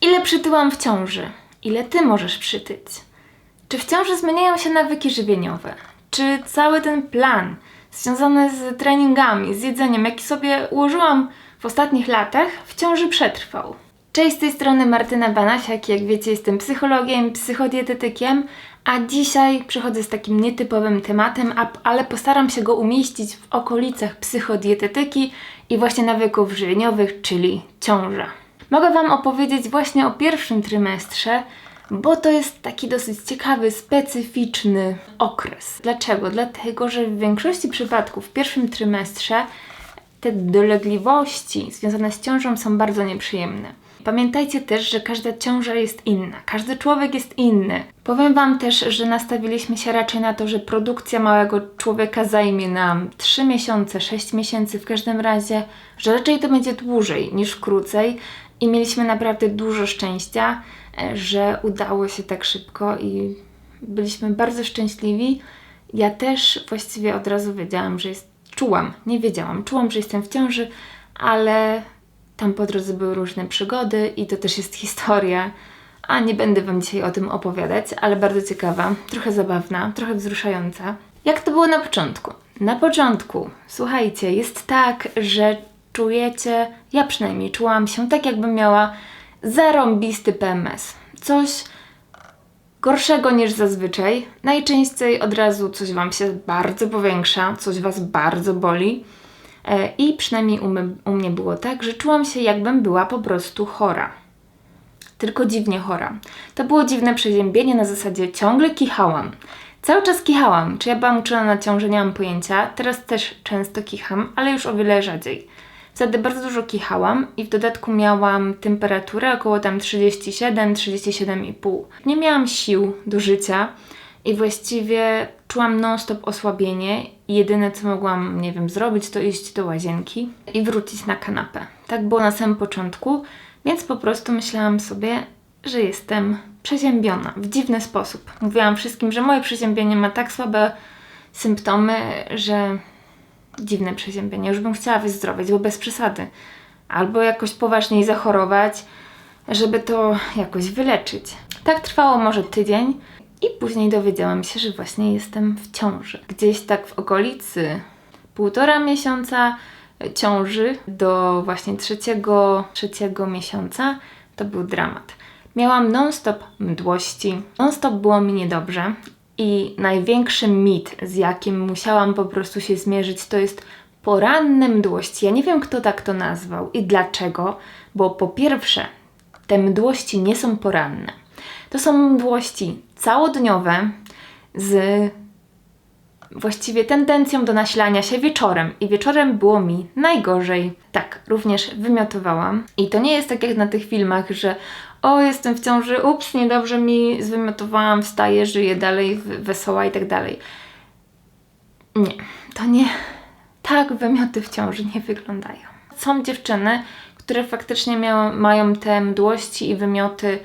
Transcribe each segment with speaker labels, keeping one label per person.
Speaker 1: Ile przytyłam w ciąży? Ile ty możesz przytyć? Czy w ciąży zmieniają się nawyki żywieniowe? Czy cały ten plan związany z treningami, z jedzeniem, jaki sobie ułożyłam w ostatnich latach, w ciąży przetrwał? Cześć, z tej strony Martyna Banasiak. Jak wiecie, jestem psychologiem, psychodietetykiem, a dzisiaj przychodzę z takim nietypowym tematem, ale postaram się go umieścić w okolicach psychodietetyki i właśnie nawyków żywieniowych, czyli ciąża. Mogę Wam opowiedzieć właśnie o pierwszym trymestrze, bo to jest taki dosyć ciekawy, specyficzny okres. Dlaczego? Dlatego, że w większości przypadków w pierwszym trymestrze te dolegliwości związane z ciążą są bardzo nieprzyjemne. Pamiętajcie też, że każda ciąża jest inna, każdy człowiek jest inny. Powiem Wam też, że nastawiliśmy się raczej na to, że produkcja małego człowieka zajmie nam 3 miesiące, 6 miesięcy w każdym razie, że raczej to będzie dłużej niż krócej i mieliśmy naprawdę dużo szczęścia, e, że udało się tak szybko i byliśmy bardzo szczęśliwi. Ja też właściwie od razu wiedziałam, że jest. Czułam, nie wiedziałam, czułam, że jestem w ciąży, ale tam po drodze były różne przygody i to też jest historia. A nie będę Wam dzisiaj o tym opowiadać, ale bardzo ciekawa, trochę zabawna, trochę wzruszająca. Jak to było na początku? Na początku, słuchajcie, jest tak, że czujecie, ja przynajmniej czułam się tak, jakbym miała zarąbisty PMS. Coś gorszego niż zazwyczaj. Najczęściej od razu coś Wam się bardzo powiększa, coś Was bardzo boli. E, I przynajmniej u, my, u mnie było tak, że czułam się jakbym była po prostu chora. Tylko dziwnie chora. To było dziwne przeziębienie na zasadzie ciągle kichałam. Cały czas kichałam. Czy ja byłam uczona na ciąży, nie mam pojęcia. Teraz też często kicham, ale już o wiele rzadziej. Wtedy bardzo dużo kichałam i w dodatku miałam temperaturę około tam 37, 37,5. Nie miałam sił do życia i właściwie czułam non-stop osłabienie i jedyne co mogłam, nie wiem, zrobić to iść do łazienki i wrócić na kanapę. Tak było na samym początku, więc po prostu myślałam sobie, że jestem przeziębiona w dziwny sposób. Mówiłam wszystkim, że moje przeziębienie ma tak słabe symptomy, że dziwne przeziębienie. Już bym chciała wyzdrowieć, bo bez przesady. Albo jakoś poważniej zachorować, żeby to jakoś wyleczyć. Tak trwało może tydzień i później dowiedziałam się, że właśnie jestem w ciąży. Gdzieś tak w okolicy półtora miesiąca ciąży do właśnie trzeciego, trzeciego miesiąca to był dramat. Miałam non-stop mdłości, non-stop było mi niedobrze i największy mit, z jakim musiałam po prostu się zmierzyć, to jest poranne mdłości. Ja nie wiem, kto tak to nazwał i dlaczego, bo po pierwsze, te mdłości nie są poranne. To są mdłości całodniowe z właściwie tendencją do nasilania się wieczorem i wieczorem było mi najgorzej. Tak, również wymiotowałam i to nie jest tak jak na tych filmach, że o, jestem w ciąży, ups, niedobrze mi zwymiotowałam, wstaję, żyję dalej, wesoła i tak dalej. Nie, to nie. Tak wymioty w ciąży nie wyglądają. Są dziewczyny, które faktycznie mają te mdłości i wymioty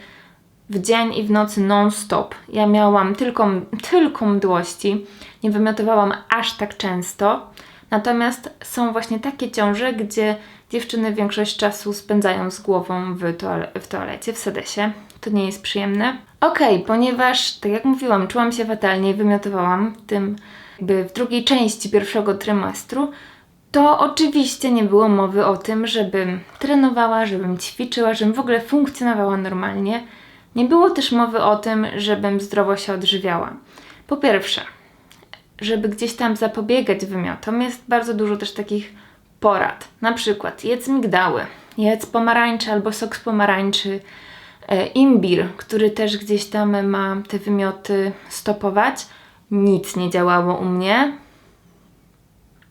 Speaker 1: w dzień i w nocy non-stop. Ja miałam tylko, tylko mdłości, nie wymiotowałam aż tak często. Natomiast są właśnie takie ciąże, gdzie dziewczyny większość czasu spędzają z głową w, toale- w toalecie, w sedesie. To nie jest przyjemne. Okej, ponieważ, tak jak mówiłam, czułam się fatalnie i wymiotowałam w tym, jakby w drugiej części pierwszego trymestru, to oczywiście nie było mowy o tym, żebym trenowała, żebym ćwiczyła, żebym w ogóle funkcjonowała normalnie. Nie było też mowy o tym, żebym zdrowo się odżywiała. Po pierwsze, żeby gdzieś tam zapobiegać wymiotom, jest bardzo dużo też takich porad. Na przykład jedz migdały, jedz pomarańcze albo sok z pomarańczy, e, imbir, który też gdzieś tam ma te wymioty stopować. Nic nie działało u mnie.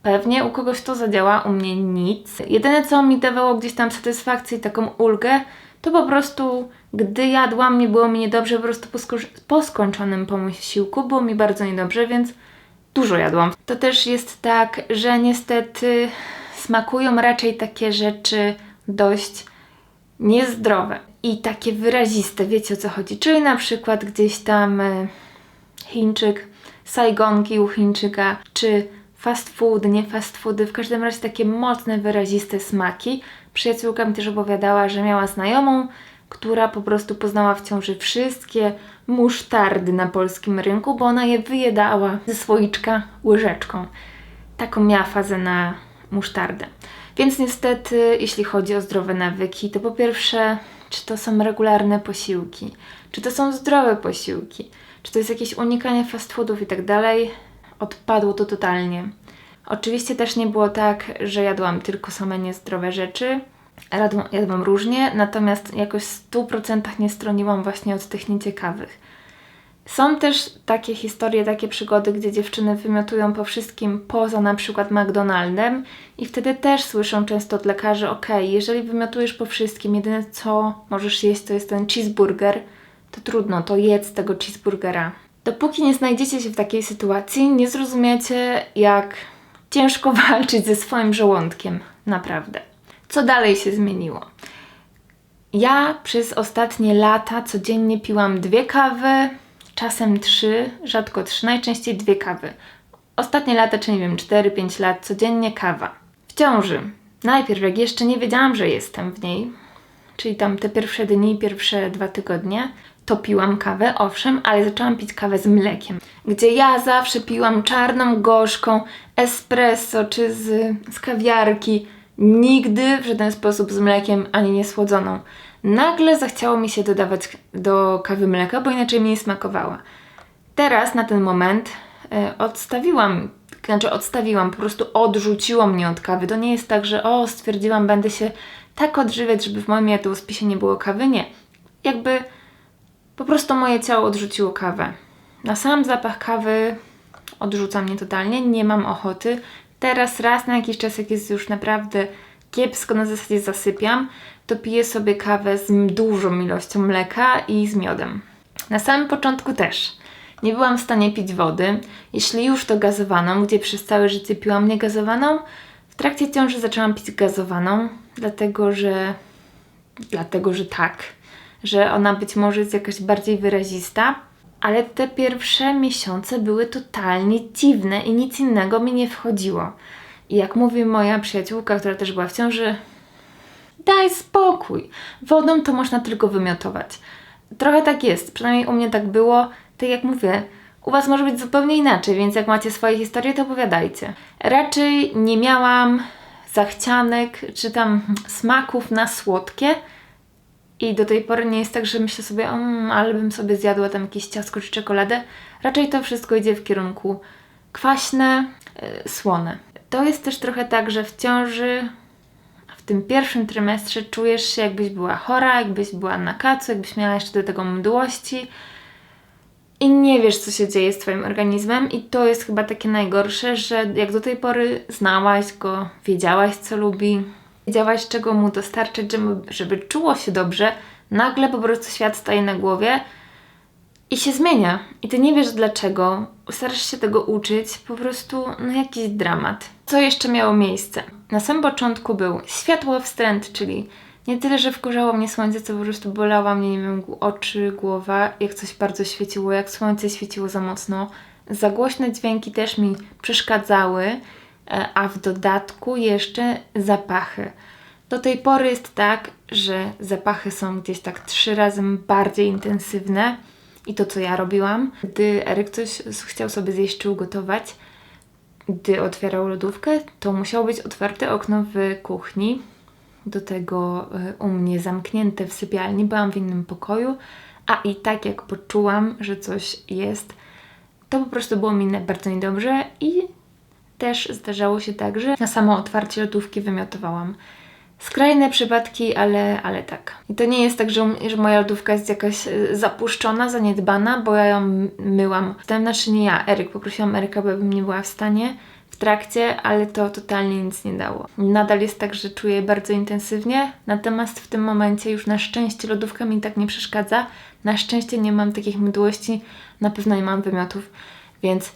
Speaker 1: Pewnie u kogoś to zadziała, u mnie nic. Jedyne co mi dawało gdzieś tam satysfakcję i taką ulgę, to po prostu gdy jadłam, nie było mi niedobrze, po prostu po, po skończonym posiłku było mi bardzo niedobrze, więc dużo jadłam. To też jest tak, że niestety smakują raczej takie rzeczy dość niezdrowe i takie wyraziste, wiecie o co chodzi. Czyli na przykład gdzieś tam e, Chińczyk, sajgonki u Chińczyka, czy fast food, nie fast foody, w każdym razie takie mocne, wyraziste smaki. Przyjaciółka mi też opowiadała, że miała znajomą, która po prostu poznała w ciąży wszystkie musztardy na polskim rynku, bo ona je wyjedała ze słoiczka łyżeczką. Taką miała fazę na musztardę. Więc niestety, jeśli chodzi o zdrowe nawyki, to po pierwsze, czy to są regularne posiłki, czy to są zdrowe posiłki, czy to jest jakieś unikanie fast foodów i tak dalej, odpadło to totalnie. Oczywiście też nie było tak, że jadłam tylko same niezdrowe rzeczy. Jadłam, jadłam różnie, natomiast jakoś w 100% nie stroniłam właśnie od tych nieciekawych. Są też takie historie, takie przygody, gdzie dziewczyny wymiotują po wszystkim poza na przykład McDonaldem i wtedy też słyszą często od lekarzy, ok, jeżeli wymiotujesz po wszystkim, jedyne co możesz jeść to jest ten cheeseburger, to trudno, to jedz tego cheeseburgera. Dopóki nie znajdziecie się w takiej sytuacji, nie zrozumiecie, jak ciężko walczyć ze swoim żołądkiem. Naprawdę. Co dalej się zmieniło? Ja przez ostatnie lata codziennie piłam dwie kawy, czasem trzy, rzadko trzy, najczęściej dwie kawy. Ostatnie lata, czy nie wiem, 4-5 lat, codziennie kawa. W ciąży. Najpierw, jak jeszcze nie wiedziałam, że jestem w niej, czyli tam te pierwsze dni, pierwsze dwa tygodnie, to piłam kawę, owszem, ale zaczęłam pić kawę z mlekiem, gdzie ja zawsze piłam czarną, gorzką, espresso czy z, z kawiarki, nigdy w żaden sposób z mlekiem ani niesłodzoną. Nagle zachciało mi się dodawać do kawy mleka, bo inaczej mi nie smakowała. Teraz na ten moment y, odstawiłam, znaczy odstawiłam, po prostu odrzuciło mnie od kawy. To nie jest tak, że o, stwierdziłam, będę się tak odżywiać, żeby w moim jadłospisie nie było kawy. Nie. Jakby po prostu moje ciało odrzuciło kawę. Na sam zapach kawy odrzuca mnie totalnie, nie mam ochoty. Teraz raz na jakiś czas, jak jest już naprawdę kiepsko, na zasadzie zasypiam, to piję sobie kawę z dużą ilością mleka i z miodem. Na samym początku też. Nie byłam w stanie pić wody. Jeśli już to gazowaną, gdzie przez całe życie piłam niegazowaną, w trakcie ciąży zaczęłam pić gazowaną, dlatego że dlatego że tak, że ona być może jest jakaś bardziej wyrazista, ale te pierwsze miesiące były totalnie dziwne i nic innego mi nie wchodziło. I jak mówi moja przyjaciółka, która też była w ciąży, daj spokój. Wodą to można tylko wymiotować. Trochę tak jest, przynajmniej u mnie tak było. Tak jak mówię, u Was może być zupełnie inaczej, więc jak macie swoje historie, to opowiadajcie. Raczej nie miałam zachcianek czy tam smaków na słodkie. I do tej pory nie jest tak, że myślę sobie, um, ale bym sobie zjadła tam jakieś ciastko czy czekoladę. Raczej to wszystko idzie w kierunku kwaśne, yy, słone. To jest też trochę tak, że w ciąży w tym pierwszym trymestrze czujesz się jakbyś była chora, jakbyś była na kacu, jakbyś miała jeszcze do tego mdłości i nie wiesz, co się dzieje z Twoim organizmem, i to jest chyba takie najgorsze, że jak do tej pory znałaś go, wiedziałaś, co lubi, wiedziałaś, czego mu dostarczyć, żeby, czuło się dobrze, nagle po prostu świat staje na głowie i się zmienia. I ty nie wiesz dlaczego, starasz się tego uczyć, po prostu no jakiś dramat. Co jeszcze miało miejsce? Na samym początku był światło wstręt, czyli nie tyle, że wkurzało mnie słońce, co po prostu bolała mnie, nie wiem, oczy, głowa, jak coś bardzo świeciło, jak słońce świeciło za mocno. Za głośne dźwięki też mi przeszkadzały, a w dodatku jeszcze zapachy. Do tej pory jest tak, że zapachy są gdzieś tak trzy razy bardziej intensywne i to, co ja robiłam. Gdy Eryk coś chciał sobie zjeść czy ugotować, gdy otwierał lodówkę, to musiało być otwarte okno w kuchni, do tego e, u mnie zamknięte w sypialni, byłam w innym pokoju, a i tak jak poczułam, że coś jest, to po prostu było mi bardzo niedobrze i też zdarzało się tak, że na samo otwarcie lodówki wymiotowałam. Skrajne przypadki, ale, ale tak. I to nie jest tak, że, że moja lodówka jest jakaś e, zapuszczona, zaniedbana, bo ja ją myłam. Wtem znaczy nie ja, Eryk. Poprosiłam Eryka, bo bym nie była w stanie w trakcie, ale to totalnie nic nie dało. Nadal jest tak, że czuję bardzo intensywnie, natomiast w tym momencie już na szczęście lodówka mi tak nie przeszkadza. Na szczęście nie mam takich mdłości, na pewno nie mam wymiotów, więc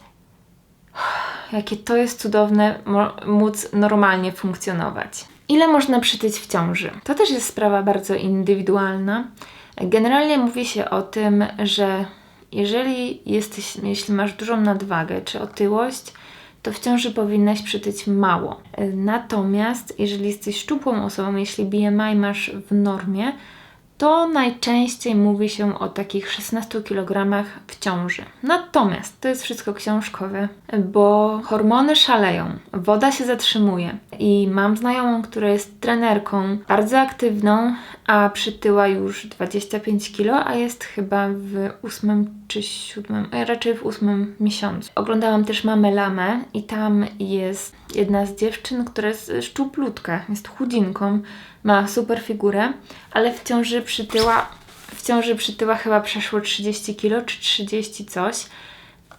Speaker 1: jakie to jest cudowne móc normalnie funkcjonować. Ile można przytyć w ciąży? To też jest sprawa bardzo indywidualna. Generalnie mówi się o tym, że jeżeli jesteś, jeśli masz dużą nadwagę czy otyłość, to w ciąży powinnaś przytyć mało. Natomiast jeżeli jesteś szczupłą osobą, jeśli BMI masz w normie, to najczęściej mówi się o takich 16 kg w ciąży. Natomiast to jest wszystko książkowe, bo hormony szaleją, woda się zatrzymuje i mam znajomą, która jest trenerką, bardzo aktywną, a przytyła już 25 kg, a jest chyba w ósmym czy siódmym, a raczej w ósmym miesiącu. Oglądałam też Mamę Lamę i tam jest jedna z dziewczyn, która jest szczuplutka, jest chudzinką, ma super figurę, ale w ciąży przytyła, w ciąży przytyła chyba przeszło 30 kg czy 30 coś.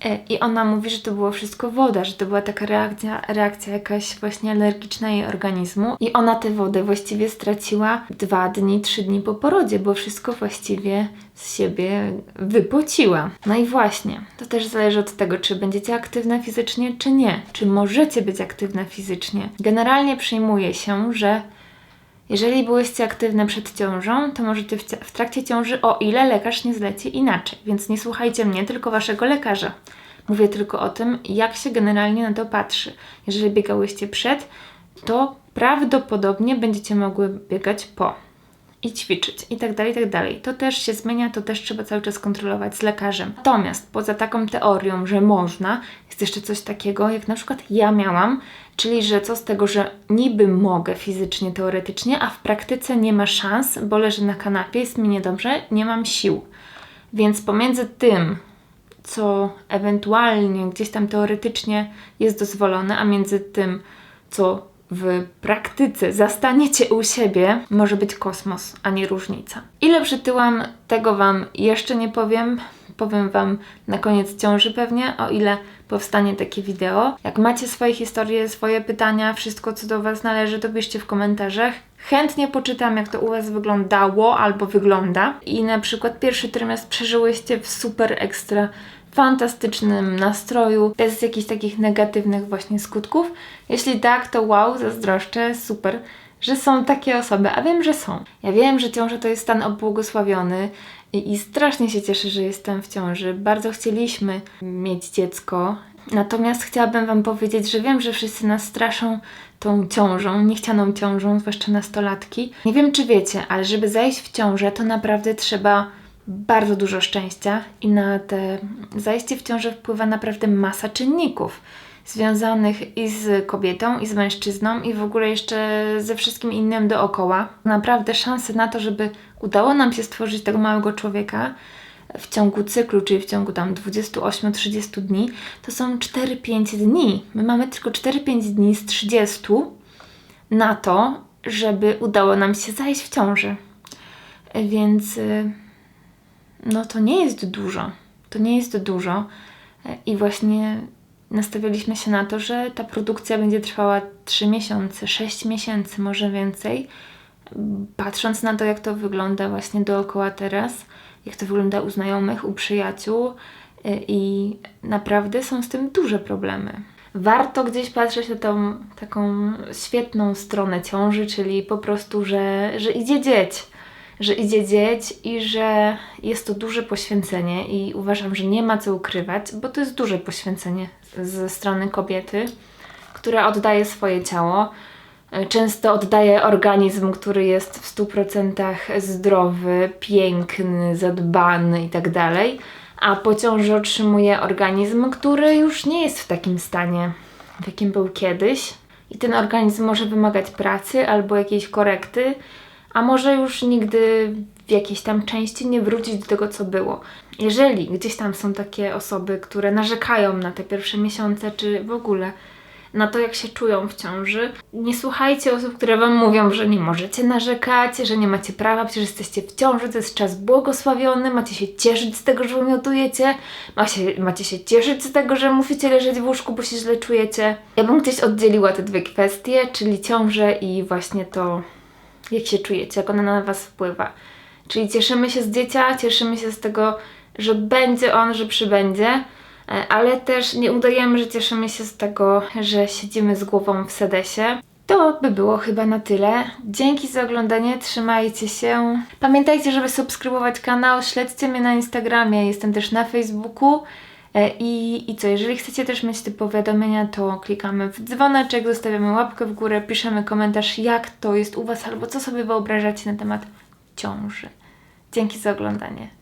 Speaker 1: E, I ona mówi, że to było wszystko woda, że to była taka reakcja, reakcja jakaś właśnie alergiczna jej organizmu. I ona tę wodę właściwie straciła dwa dni, trzy dni po porodzie, bo wszystko właściwie z siebie wypociła. No i właśnie, to też zależy od tego, czy będziecie aktywne fizycznie, czy nie. Czy możecie być aktywne fizycznie. Generalnie przyjmuje się, że jeżeli byłyście aktywne przed ciążą, to możecie w, w, trakcie ciąży, o ile lekarz nie zleci inaczej. Więc nie słuchajcie mnie, tylko waszego lekarza. Mówię tylko o tym, jak się generalnie na to patrzy. Jeżeli biegałyście przed, to prawdopodobnie będziecie mogły biegać po i ćwiczyć i tak dalej, i tak dalej. To też się zmienia, to też trzeba cały czas kontrolować z lekarzem. Natomiast poza taką teorią, że można, jest jeszcze coś takiego, jak na przykład ja miałam, czyli że co z tego, że niby mogę fizycznie, teoretycznie, a w praktyce nie ma szans, bo leżę na kanapie, jest mi niedobrze, nie mam sił. Więc pomiędzy tym, co ewentualnie gdzieś tam teoretycznie jest dozwolone, a między tym, co w praktyce zastaniecie u siebie, może być kosmos, a nie różnica. Ile przytyłam, tego Wam jeszcze nie powiem. Powiem Wam na koniec ciąży pewnie, o ile powstanie takie wideo. Jak macie swoje historie, swoje pytania, wszystko co do Was należy, to piszcie w komentarzach. Chętnie poczytam, jak to u Was wyglądało albo wygląda. I na przykład pierwszy trymestr przeżyłyście w super ekstra fantastycznym nastroju, bez jakichś takich negatywnych właśnie skutków. Jeśli tak, to wow, zazdroszczę, super, że są takie osoby, a wiem, że są. Ja wiem, że ciąża to jest stan obłogosławiony i, i strasznie się cieszę, że jestem w ciąży. Bardzo chcieliśmy mieć dziecko, Natomiast chciałabym Wam powiedzieć, że wiem, że wszyscy nas straszą tą ciążą, niechcianą ciążą, zwłaszcza nastolatki. Nie wiem, czy wiecie, ale żeby zajść w ciążę, to naprawdę trzeba bardzo dużo szczęścia i na te zajście w ciąży wpływa naprawdę masa czynników związanych i z kobietą, i z mężczyzną, i w ogóle jeszcze ze wszystkim innym dookoła. Naprawdę szanse na to, żeby udało nam się stworzyć tego małego człowieka w ciągu cyklu, czyli w ciągu tam 28-30 dni, to są 4-5 dni. My mamy tylko 4-5 dni z 30 na to, żeby udało nam się zajść w ciąży. Więc y, no to nie jest dużo. To nie jest dużo. I właśnie nastawialiśmy się na to, że ta produkcja będzie trwała 3 miesiące, 6 miesięcy, może więcej. Patrząc na to, jak to wygląda właśnie dookoła teraz, jak to wygląda u znajomych, u przyjaciół, i naprawdę są z tym duże problemy. Warto gdzieś patrzeć na tą taką świetną stronę ciąży, czyli po prostu, że, że idzie dzieć że idzie dzieć i że jest to duże poświęcenie i uważam, że nie ma co ukrywać, bo to jest duże poświęcenie ze strony kobiety, która oddaje swoje ciało. Często oddaje organizm, który jest w 100% zdrowy, piękny, zadbany itd., tak a po ciąży otrzymuje organizm, który już nie jest w takim stanie, w jakim był kiedyś. I ten organizm może wymagać pracy albo jakiejś korekty, a może już nigdy w jakiejś tam części nie wrócić do tego, co było. Jeżeli gdzieś tam są takie osoby, które narzekają na te pierwsze miesiące, czy w ogóle na to, jak się czują w ciąży. Nie słuchajcie osób, które Wam mówią, że nie możecie narzekać, że nie macie prawa, przecież jesteście w ciąży, to jest czas błogosławiony, macie się cieszyć z tego, że wymiotujecie, macie, macie się cieszyć z tego, że musicie leżeć w łóżku, bo się źle czujecie. Ja bym gdzieś oddzieliła te dwie kwestie, czyli ciążę i właśnie to jak się czujecie, jak ona na Was wpływa. Czyli cieszymy się z dziecia, cieszymy się z tego, że będzie on, że przybędzie, e, ale też nie udajemy, że cieszymy się z tego, że siedzimy z głową w sedesie. To by było chyba na tyle. Dzięki za oglądanie, trzymajcie się. Pamiętajcie, żeby subskrybować kanał, śledźcie mnie na Instagramie, jestem też na Facebooku. E, I, I co, jeżeli chcecie też mieć te powiadomienia, to klikamy w dzwoneczek, zostawiamy łapkę w górę, piszemy komentarz, jak to jest u Was, albo co sobie wyobrażacie na temat ciąży. Dzięki za oglądanie.